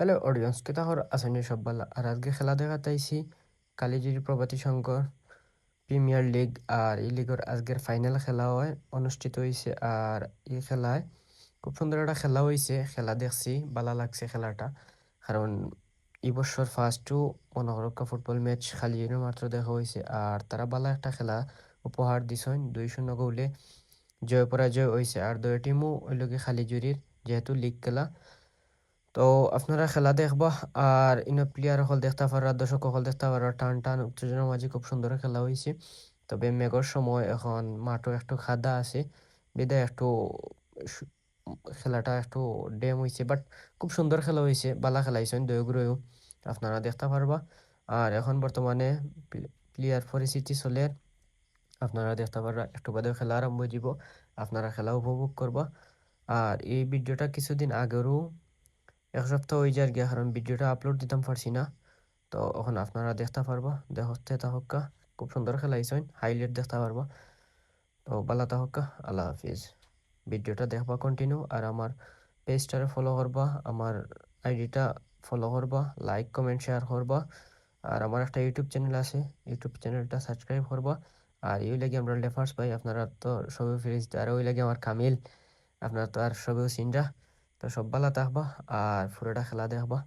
Hello audience কেতা হর আসেনি সব ভালো আর আজকে খেলা দেখা আইছি কালিজিরি প্রভাতী সংঘর প্রিমিয়ার লিগ আর এই লিগের আজকের ফাইনাল খেলা হয়, অনুষ্ঠিত হয়েছে আর এই খেলায় খুব সুন্দর একটা খেলা হয়েছে খেলা দেখছি ভালো লাগছে খেলাটা। কারণ এই বছর ফার্স্টও মনোহরকা ফুটবল ম্যাচ খালি মাত্র দেখা হয়েছে আর তারা ভালো একটা খেলা উপহার দিছেন দুই শূন্য গোলে জয় পরাজয় হয়েছে আর দুই টিমও ওই লগে খালি জুরির যেহেতু লিগ খেলা। তো আপনারা খেলা দেখবা আর ইনো প্লেয়ার হল দেখতে পারা দর্শক হল দেখতে পারা। টান টান উত্তেজনার মাঝে খুব সুন্দর খেলা হয়েছে তবে মেঘর সময় এখন মাঠও একটু খাদা আছে, বিদায় একটু খেলাটা একটু ড্যাম হয়েছে বাট খুব সুন্দর খেলা হয়েছে বালা খেলা হয়েছে দয়গ্রহেও আপনারা দেখতে পারবা। আর এখন বর্তমানে প্লেয়ার পরিস্থিতি চলে, আপনারা দেখতে পারবা, একটু বাদেও খেলা আরম্ভ হয়ে যাব, আপনারা খেলা উপভোগ করবা। আর এই ভিডিওটা কিছুদিন আগেরও এক সপ্তাহ হয়ে যায় গিয়া কারণ ভিডিওটা আপলোড দিতাম, পারছি না। তো এখন আপনারা দেখতে পারবা দেখতে তাহকা খুব সুন্দর খেলা হাইলাইট দেখতে পারবা। তো বালা তাহকা আল্লাহ হাফিজ। ভিডিওটা দেখবা কন্টিনিউ আর আমার পেজটারে ফলো করবা, আমার আইডিটা ফলো করবা লাইক কমেন্ট শেয়ার করবা। আর আমার একটা ইউটিউব চ্যানেল আছে ইউটিউব চ্যানেলটা সাবস্ক্রাইব করবা। আর এই লাগে আমরা লেফার্স পাই আপনারা তো সবই ফিরিস আর ওই লাগে আমার কামিল আপনারা তো আর সবেও চিনরা। তো সব ভালো থাকবা আর ফুরেটা খেলা দেখবা।